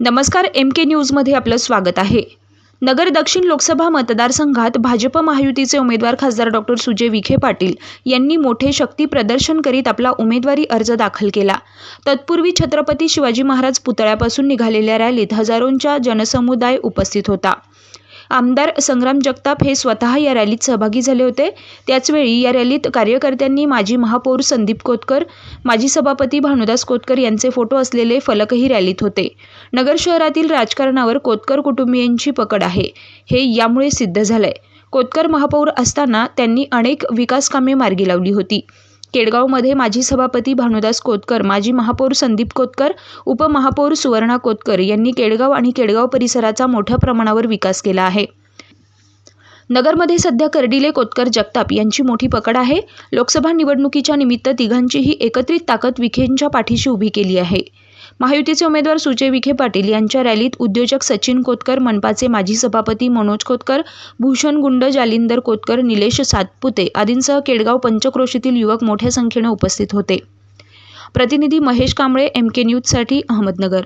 नमस्कार एम के न्यूजमध्ये आपलं स्वागत आहे. नगर दक्षिण लोकसभा मतदारसंघात भाजप महायुतीचे उमेदवार खासदार डॉक्टर सुजय विखे पाटील यांनी मोठे शक्ती प्रदर्शन करीत आपला उमेदवारी अर्ज दाखल केला. तत्पूर्वी छत्रपती शिवाजी महाराज पुतळ्यापासून निघालेल्या रॅलीत हजारोंचा जनसमुदाय उपस्थित होता. आमदार संग्राम जगताप हे स्वतः या रॅलीत सहभागी झाले होते. त्याचवेळी या रॅलीत कार्यकर्त्यांनी माजी महापौर संदीप कोतकर माजी सभापती भानुदास कोतकर यांचे फोटो असलेले फलकही रॅलीत होते. नगर शहरातील राजकारणावर कोतकर कुटुंबियांची पकड आहे. हे यामुळे सिद्ध झालंय. कोतकर महापौर असताना त्यांनी अनेक विकासकामे मार्गी लावली होती. केडगावमध्ये माजी सभापती भानुदास कोतकर माजी महापौर संदीप कोतकर उपमहापौर सुवर्णा कोतकर यांनी केडगाव आणि केडगाव परिसराचा मोठ्या प्रमाणावर विकास केला आहे. नगरमध्ये सध्या कर्डिले कोतकर जगताप यांची मोठी पकड आहे. लोकसभा निवडणुकीच्या निमित्त तिघांचीही एकत्रित ताकद विखेंच्या पाठीशी उभी केली आहे. महायुतीचे उमेदवार सुजय विखे पाटील यांच्या रॅलीत उद्योजक सचिन कोतकर मनपाचे माजी सभापती मनोज कोतकर भूषण गुंड जालिंदर कोतकर निलेश सातपुते आदींसह केडगाव पंचक्रोशीतील युवक मोठ्या संख्येने उपस्थित होते. प्रतिनिधी महेश कांबळे एम के न्यूजसाठी अहमदनगर.